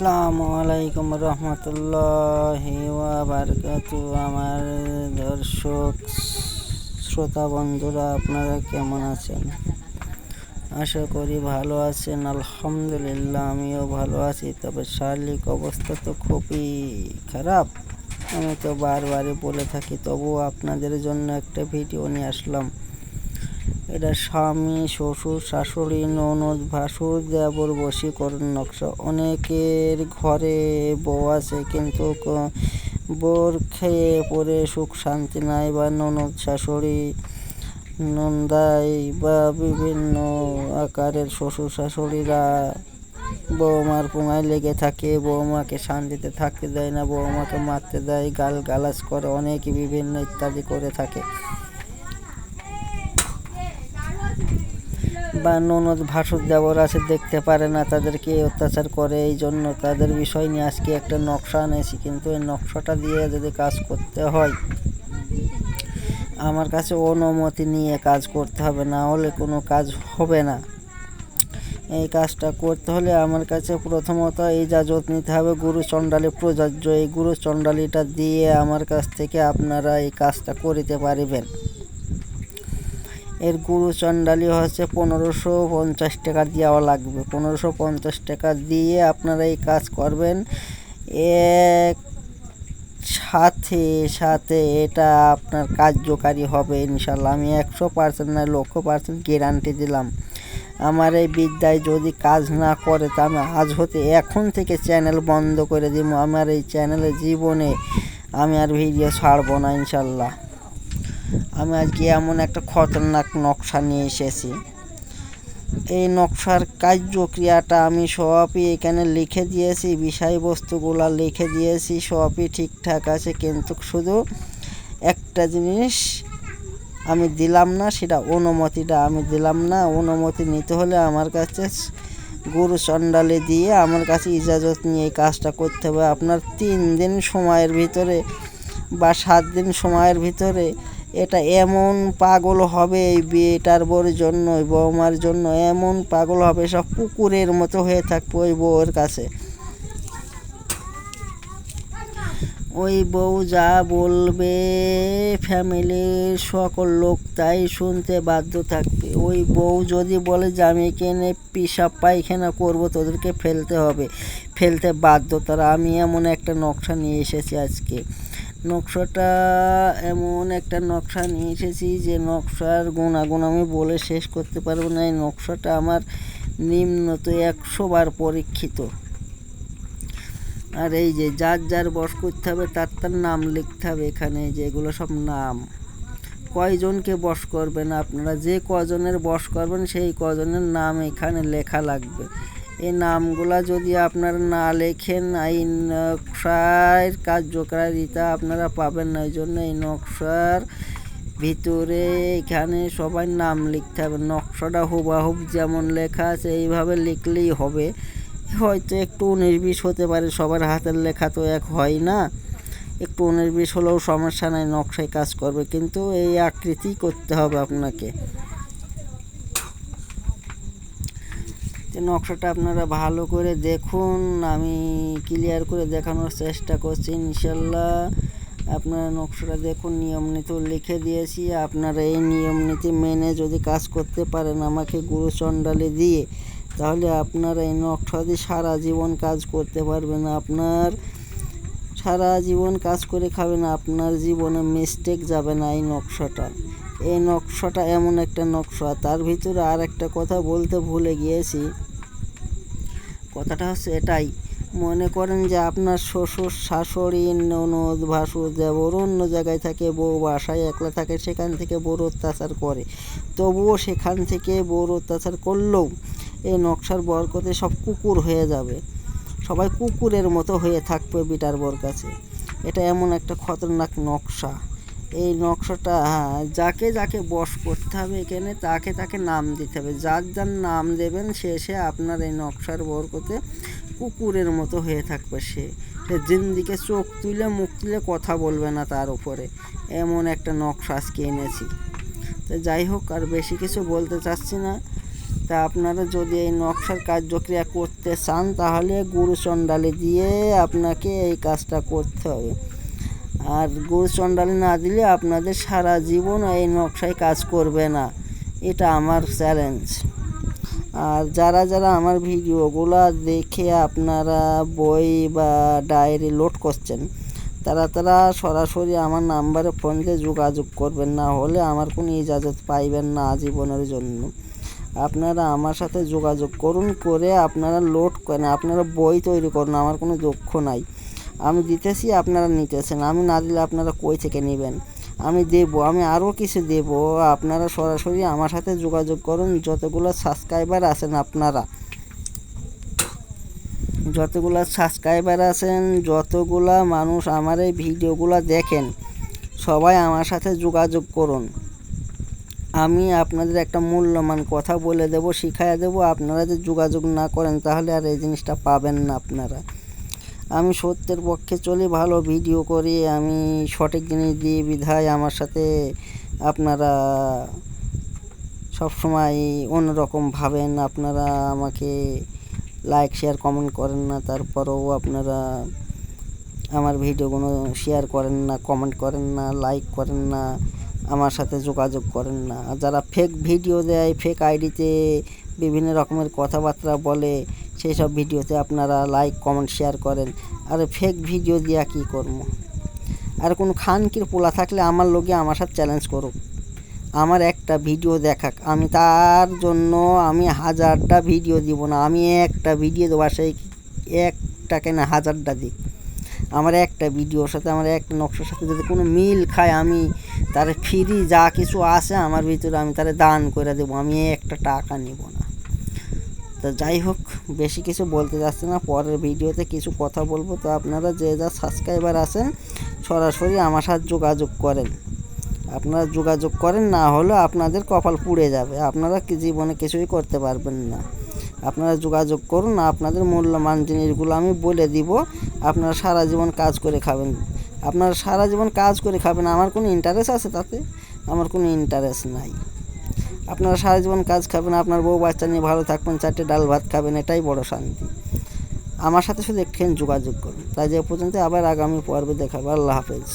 আসসালামু আলাইকুম রহমতুল্লাহ বারকাতু আমার দর্শক, শ্রোতা বন্ধুরা, আপনারা কেমন আছেন? আশা করি ভালো আছেন, আলহামদুলিল্লাহ, আমিও ভালো আছি। তবে শারীরিক অবস্থা তো খুবই খারাপ। আমি তো বারবারই বলে থাকি, তবুও আপনাদের জন্য একটা ভিডিও নিয়ে আসলাম। এটা স্বামী, শ্বশুর, শাশুড়ি, ননদ, ভাসুর, দেবর বশীকরণ নকশা। অনেকের ঘরে বউ আছে, কিন্তু বোর খেয়ে পরে সুখ শান্তি নাই বা ননদ, শাশুড়ি, নন্দাই বা বিভিন্ন আকারের শ্বশুর, শাশুড়িরা বৌমার পোঙায় লেগে থাকে বৌমাকে শান্তিতে থাকতে দেয় না বৌমাকে মারতে দেয় গাল গালাজ করে, অনেক বিভিন্ন ইত্যাদি করে থাকে। বা ননদ ভাসুর দেবর আছে, দেখতে পারে না, তাদেরকে অত্যাচার করে। এই জন্য তাদের বিষয় নিয়ে আজকে একটা নকশা আনেছি, কিন্তু এই নকশাটা দিয়ে যদি কাজ করতে হয়, আমার কাছে অনুমতি নিয়ে কাজ করতে হবে, না হলে কোনো কাজ হবে না। এই কাজটা করতে হলে আমার কাছে প্রথমত ইজাজত নিতে হবে, গুরু চণ্ডালী প্রযোজ্য। এই গুরু চণ্ডালীটা দিয়ে আমার কাছ থেকে আপনারা এই কাজটা করিতে পারিবেন। এর গুরু চণ্ডালী হচ্ছে পনেরোশো পঞ্চাশ টাকা দেওয়া লাগবে। পনেরোশো পঞ্চাশ টাকা দিয়ে আপনারা এই কাজ করবেন। এক সাথে সাথে এটা আপনার কার্যকারী হবে ইনশাল্লাহ আমি একশো পার্সেন্ট না, লক্ষ পার্সেন্ট গ্যারান্টি দিলাম। আমার এই বিদ্যায় যদি কাজ না করে, তা আমি আজ হতে এখন থেকে চ্যানেল বন্ধ করে দিব। আমার এই চ্যানেলে জীবনে আমি আর ভিডিও ছাড়বো না ইনশাল্লাহ আমি আজকে এমন একটা খতরনাক নকশা নিয়ে এসেছি। এই নকশার কার্যক্রিয়াটা আমি সবই এখানে লিখে দিয়েছি, বিষয়বস্তুগুলো লিখে দিয়েছি, সবই ঠিকঠাক আছে, কিন্তু শুধু একটা জিনিস আমি দিলাম না, সেটা অনুমতিটা আমি দিলাম না। অনুমতি নিতে হলে আমার কাছে গুরু চণ্ডালে দিয়ে আমার কাছে ইজাজত নিয়ে এই কাজটা করতে হবে। আপনার তিন দিন সময়ের ভিতরে বা সাত দিন সময়ের ভিতরে এটা এমন পাগল হবে এই বিয়েটার বউর জন্য বৌমার জন্য এমন পাগল হবে, সব কুকুরের মতো হয়ে থাকবে ওই বউয়ের কাছে। ওই বউ যা বলবে, ফ্যামিলির সকল লোক তাই শুনতে বাধ্য থাকবে। ওই বউ যদি বলে যে, আমি এখানে পিসাব পায়খানা করব, তোদেরকে ফেলতে হবে। ফেলতে বাধ্য তারা। আমি এমন একটা নকশা নিয়ে এসেছি আজকে। নকশাটা এমন একটা নকশা নিয়ে এসেছি যে নকশার গুণাগুণ আমি বলে শেষ করতে পারব না। এই নকশাটা আমার নিম্নত একশো বার পরীক্ষিত। আর এই যে যার যার বস করতে হবে, তার তার নাম লিখতে হবে এখানে, যে এগুলো সব নাম। কয়জনকে বস করবেন আপনারা? যে কজনের বস করবেন, সেই কজনের নাম এখানে লেখা লাগবে। এই নামগুলা যদি আপনারা না লেখেন, এই নকশার কার্যকারিতা আপনারা পাবেন না। এই জন্য এই নকশার ভিতরে এখানে সবাই নাম লিখতে হবে। নকশাটা হুবাহুব যেমন লেখা আছে, এইভাবে লিখলেই হবে। হয়তো একটু উনিশ বিশ হতে পারে, সবার হাতের লেখা তো এক হয় না। একটু উনিশ বিশ হলেও সমস্যা নাই, নকশায় কাজ করবে। কিন্তু এই আকৃতি করতে হবে আপনাকে। নকশাটা আপনারা ভালো করে দেখুন। আমি ক্লিয়ার করে দেখানোর চেষ্টা করছি ইনশাল্লাহ আপনারা নকশাটা দেখুন, নিয়ম নীতি লিখে দিয়েছি। আপনারা এই নিয়ম নীতি মেনে যদি কাজ করতে পারেন আমাকে গুরু চণ্ডালে দিয়ে, তাহলে আপনারা এই নকশা দিয়ে সারা জীবন কাজ করতে পারবেন। আপনার সারা জীবন কাজ করে খাবেন, আপনার জীবনে মিস্টেক যাবে না এই নকশাটা। এই নকশাটা এমন একটা নকশা, তার ভিতরে আর একটা কথা বলতে ভুলে গিয়েছি। কথাটা হচ্ছে এটাই। মনে করেন যে আপনার শ্বশুর, শাশুড়ি, ননদ ভাসুর দেবর অন্য জায়গায় থাকে, বউ বাসায় একলা থাকে, সেখান থেকে বড় অত্যাচার করে। তবুও সেখান থেকে বড় অত্যাচার করলেও এই নকশার বরকতে সব কুকুর হয়ে যাবে। সবাই কুকুরের মতো হয়ে থাকবে বিটার বর কাছে। এটা এমন একটা খতরনাক নকশা। এই নকশাটা হ্যাঁ যাকে যাকে বশ করতে হবে এখানে, তাকে তাকে নাম দিতে হবে। যার যার নাম দেবেন, সে সে আপনার এই নকশার বরকতে কুকুরের মতো হয়ে থাকবে সে। জিন্দিকে চোখ তুলে, মুখ তুলে কথা বলবে না তার উপরে। এমন একটা নকশা আজকে এনেছি। তো যাই হোক, আর বেশি কিছু বলতে চাচ্ছি না। তা আপনারা যদি এই নকশার কার্যক্রিয়া করতে চান, তাহলে গুরু চণ্ডালি দিয়ে আপনাকে এই কাজটা করতে হবে। আর গুরু চণ্ডালি না দিলে আপনাদের সারা জীবন এই নকশায় কাজ করবে না। এটা আমার চ্যালেঞ্জ আর যারা যারা আমার ভিডিওগুলো দেখে আপনারা বই বা ডায়েরি লোড করছেন, তারা তারা সরাসরি আমার নাম্বারে ফোন দিয়ে যোগাযোগ করবেন, না হলে আমার কোনো ইজাজত পাইবেন না আজীবনের জন্য। আপনারা আমার সাথে যোগাযোগ করুন, করে আপনারা লোড করেন, আপনারা বই তৈরি করুন, আমার কোনো দক্ষ নাই। আমি দিতেছি, আপনারা নিতেছেন। আমি না দিলে আপনারা কই থেকে নেবেন? আমি দেব, আমি আরও কিছু দেব। আপনারা সরাসরি আমার সাথে যোগাযোগ করুন, যতগুলো সাবস্ক্রাইবার আছেন আপনারা। যতগুলো সাবস্ক্রাইবার আছেন, যতগুলা মানুষ আমার এই ভিডিওগুলো দেখেন, সবাই আমার সাথে যোগাযোগ করুন। আমি আপনাদের একটা মূল্যমান কথা বলে দেব, শিখাইয়া দেব। আপনারা যদি যোগাযোগ না করেন, তাহলে আর এই জিনিসটা পাবেন না আপনারা। আমি সত্যের পক্ষে চলি, ভালো ভিডিও করি, আমি সঠিক জিনিস দিয়ে বিধায় আমার সাথে আপনারা সবসময় অন্যরকম ভাবেন। আপনারা আমাকে লাইক শেয়ার কমেন্ট করেন না, তারপরেও আপনারা আমার ভিডিওগুলো শেয়ার করেন না কমেন্ট করেন না লাইক করেন না, আমার সাথে যোগাযোগ করেন না। যারা ফেক ভিডিও দেয় ফেক আইডিতে বিভিন্ন রকমের কথাবার্তা বলে সেই সব ভিডিওতে আপনারা লাইক কমেন্ট শেয়ার করেন। আর ফেক ভিডিও দিয়া কী করব? আর কোনো খানকির পোলা থাকলে আমার লোকে আমার সাথে চ্যালেঞ্জ করুক। আমার একটা ভিডিও দেখাক। আমি তার জন্য আমি হাজারটা ভিডিও দিব না, আমি একটা ভিডিও দেবো সেই একটা কেন হাজারটা দিই আমার একটা ভিডিওর সাথে, আমার একটা নকশার সাথে যদি কোনো মিল খায়, আমি তার ফ্রি যা কিছু আছে আমার ভিতরে আমি তারে দান করে দেবো, আমি একটা টাকা নিব না। তা যাই হোক, বেশি কিছু বলতে যাচ্ছে না। পরের ভিডিওতে কিছু কথা বলব। তো আপনারা যে যা সাবস্ক্রাইবার আছেন, সরাসরি আমার সাথে যোগাযোগ করেন। আপনারা যোগাযোগ করেন, না হলে আপনাদের কপাল পুড়ে যাবে। আপনারা জীবনে কিছুই করতে পারবেন না। আপনারা যোগাযোগ করুন, আপনাদের মূল্যবান জিনিসগুলো আমি বলে দিব। আপনারা সারা জীবন কাজ করে খাবেন। আপনারা সারা জীবন কাজ করে খাবেন, আমার কোনো ইন্টারেস্ট আছে তাতে? আমার কোনো ইন্টারেস্ট নাই। আপনারা সারা জীবন কাজ খাবেন, আপনার বউ বাচ্চা নিয়ে ভালো থাকবেন, চারটে ডাল ভাত খাবেন, এটাই বড় শান্তি। আমার সাথে শুধু একটুখানি যোগাযোগ করুন। তাই যে পর্যন্ত আবার আগামী পর্বে দেখাবো। আল্লাহ হাফেজ।